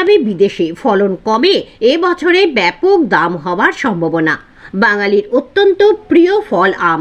যাবে বিদেশে ফলন কমে, এ বছরে ব্যাপক দাম হওয়ার সম্ভাবনা। বাঙালির অত্যন্ত প্রিয় ফল আম।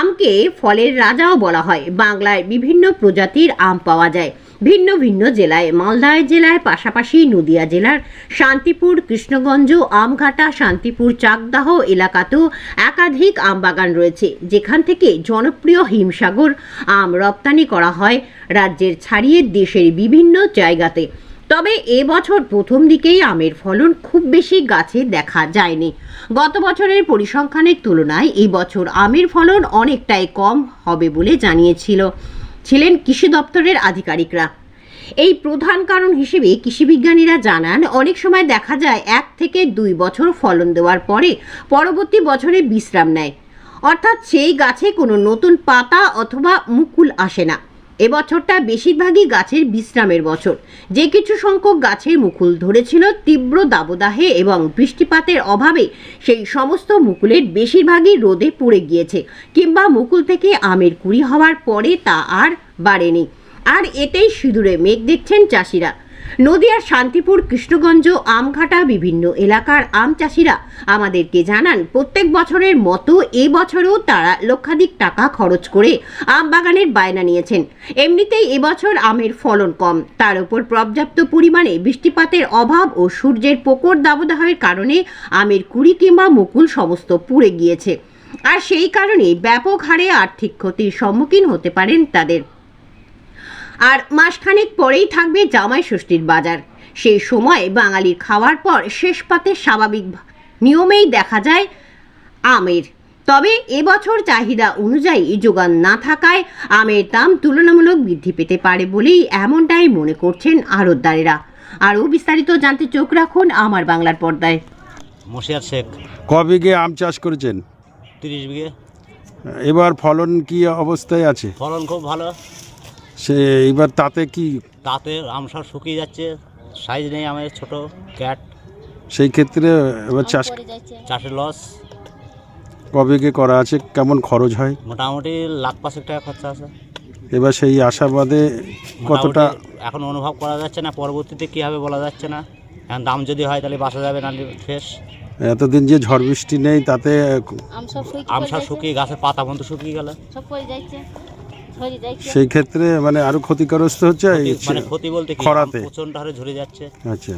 আমকে ফলের রাজাও বলা হয়। বাংলায় বিভিন্ন প্রজাতির আম পাওয়া যায়। ভিন্ন ভিন্ন জেলায় মালদা জেলার পাশাপাশি নদিয়া জেলার শান্তিপুর, কৃষ্ণগঞ্জ, আমঘাটা, শান্তিপুর, চাকদাহ এলাকাতেও একাধিক আম বাগান রয়েছে। যেখান থেকে জনপ্রিয় হিমসাগর আম রপ্তানি করা হয় রাজ্যের ছাড়িয়ে দেশের বিভিন্ন জায়গাতে। তবে এবছর প্রথম দিকেই আমের ফলন খুব বেশি গাছে দেখা যায়নি। গত বছরের পরিসংখ্যানের তুলনায় এই বছর আমের ফলন অনেকটাই কম হবে বলে জানিয়েছিল ছিলেন কৃষি দপ্তরের আধিকারিকরা। এই প্রধান কারণ হিসেবে কৃষিবিজ্ঞানীরা জানান, অনেক সময় দেখা যায় এক থেকে দুই বছর ফলন দেওয়ার পরে পরবর্তী বছরে বিশ্রাম নেয়। অর্থাৎ সেই গাছে কোনো নতুন পাতা অথবা মুকুল আসে না। এবছরটা বেশিরভাগই গাছের বিশ্রামের বছর। যে কিছু সংখ্যক গাছের মুকুল ধরেছিল তীব্র দাবদাহে এবং বৃষ্টিপাতের অভাবে সেই সমস্ত মুকুলের বেশিরভাগই রোদে পড়ে গিয়েছে কিংবা মুকুল থেকে আমের কুড়ি হওয়ার পরে তা আর বাড়েনি। আর এতেই সিঁদুরে মেঘ দেখছেন চাষিরা। নদিয়ার শান্তিপুর, কৃষ্ণগঞ্জ, আমঘাটা বিভিন্ন এলাকার আম চাষিরা আমাদেরকে জানান, প্রত্যেক বছরের মতো এই বছরেও তারা লক্ষাধিক টাকা খরচ করে আম বাগানের বায়না নিয়েছেন। এমনিতেই এবছর আমের ফলন কম। তার উপর পর্যাপ্ত পরিমাণে বৃষ্টিপাতের অভাব ও সূর্যের প্রকট দাবদাহের কারণে আমের কুড়ি কিংবা মুকুল সমস্ত পুড়ে গিয়েছে। আর সেই কারণেই ব্যাপক হারে আর্থিক ক্ষতির সম্মুখীন হতে পারেন তাদের আর মাসখানেক পরেই থাকবে জামাই ষষ্ঠীর বাজার। সেই সময় বাঙালির খাওয়ার পর শেষ পাতে স্বাভাবিক নিয়মেই দেখা যায় আমের। তবে এবছর চাহিদা অনুযায়ী যোগান না থাকায় আমের দাম তুলনামূলক বৃদ্ধি পেতে পারে বলেই এমনটাই মনে করছেন আড়তদারেরা। আরও বিস্তারিত জানতে চোখ রাখুন আমার বাংলার পর্দায়। মশিয়ার শেখ। ক বিঘে আম চাষ করেছেন? তিরিশ বিঘে। এবার ফলন কি অবস্থায় আছে? ফলন খুব ভালো। সে এবার তাতে কি তাতে আম সব শুকিয়ে যাচ্ছে সাইজ নেই আমাদের ছোট ক্যাট সেই ক্ষেত্রে এবার চাষ চাষের লস ক বিঘে করা আছে কেমন খরচ হয়? মোটামুটি লাখ পাঁচেক টাকা খরচা আছে। এবার সেই আশাবাদে কতটা এখন অনুভব করা যাচ্ছে না পরবর্তীতে কী হবে বলা যাচ্ছে না। এখন দাম যদি হয় তাহলে বাসা যাবে না ফ্রেশ এতদিন যে ঝড় বৃষ্টি নেই তাতে আম সব শুকিয়ে আম সব যাচ্ছে, শুকিয়ে গাছের পাতা বন্ধু শুকিয়ে গেল। সব পড়ে যাচ্ছে। সেই ক্ষেত্রে মানে আরও ক্ষতিগ্রস্ত হচ্ছে মানে ক্ষতি বলতে কি? খরাতে। প্রচণ্ড হারে ঝরে যাচ্ছে। আচ্ছা।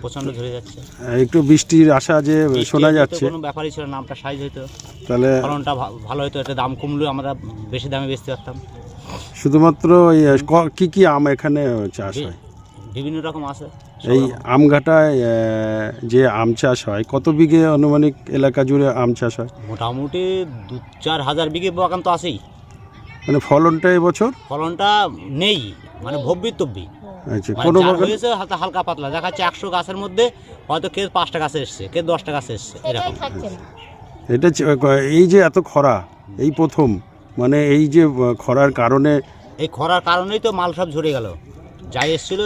প্রচণ্ড ঝরে যাচ্ছে। একটু বৃষ্টির আশা যে শোনা যাচ্ছে। কোনো ব্যাপারই ছিল না আমটা সাইজ হইতো। তাহলে ফলনটা ভালো হতো একটা দাম কমলেও আমরা বেশি দামে বেচতে পারতাম। শুধুমাত্র এই ক- কি আম এখানে চাষ হয়? বিভিন্ন রকম আছে। এই আমঘাটায় যে আম চাষ হয় কত বিঘে আনুমানিক এলাকা জুড়ে আম চাষ হয়? মোটামুটি দু চার হাজার বিঘে বাগান তো আছেই। মানে ফলনটা এবছর ফলনটা নেই মানে ভব্যি তব্যি আচ্ছা মানে কোনো হয়েছে হালকা হালকা পাতলা। দেখা যাচ্ছে একশো গাছের মধ্যে হয়তো কে পাঁচটা গাছে এসছে কে দশটা গাছে এসছে এরকম। এটা এই যে এত খরা এই প্রথম মানে এই যে খরার কারণে এই খরার কারণেই তো মাল সব ঝরে গেল। যাই এসছিল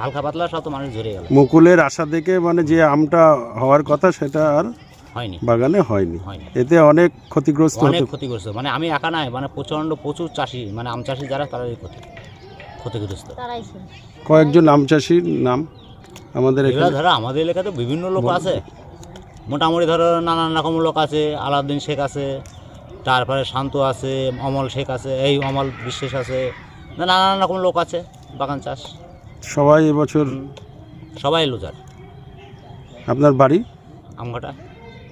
হালকা পাতলা সব তো মানুষ ঝরে গেল। মুকুলের আশা দেখে মানে যে আমটা হওয়ার কথা সেটা আর হয়নি। বাগানে হয়নি। হয়নি। এতে অনেক ক্ষতিগ্রস্ত অনেক ক্ষতিগ্রস্ত। মানে আমি একা নাই মানে প্রচণ্ড প্রচুর চাষি মানে আম চাষি যারা তারাই ক্ষতি ক্ষতিগ্রস্ত। কয়েকজন আম চাষির নাম আমাদের এখানে ধরো আমাদের এলাকাতে বিভিন্ন লোক আছে। মোটামুটি ধরো নানান রকম লোক আছে। আলাউদ্দিন শেখ আছে তারপরে শান্ত আছে অমল শেখ আছে এই অমল বিশ্বাস আছে নানান রকম লোক আছে বাগান চাষ। সবাই এবছর সবাই লুজার। আপনার বাড়ি? আমঘাটা।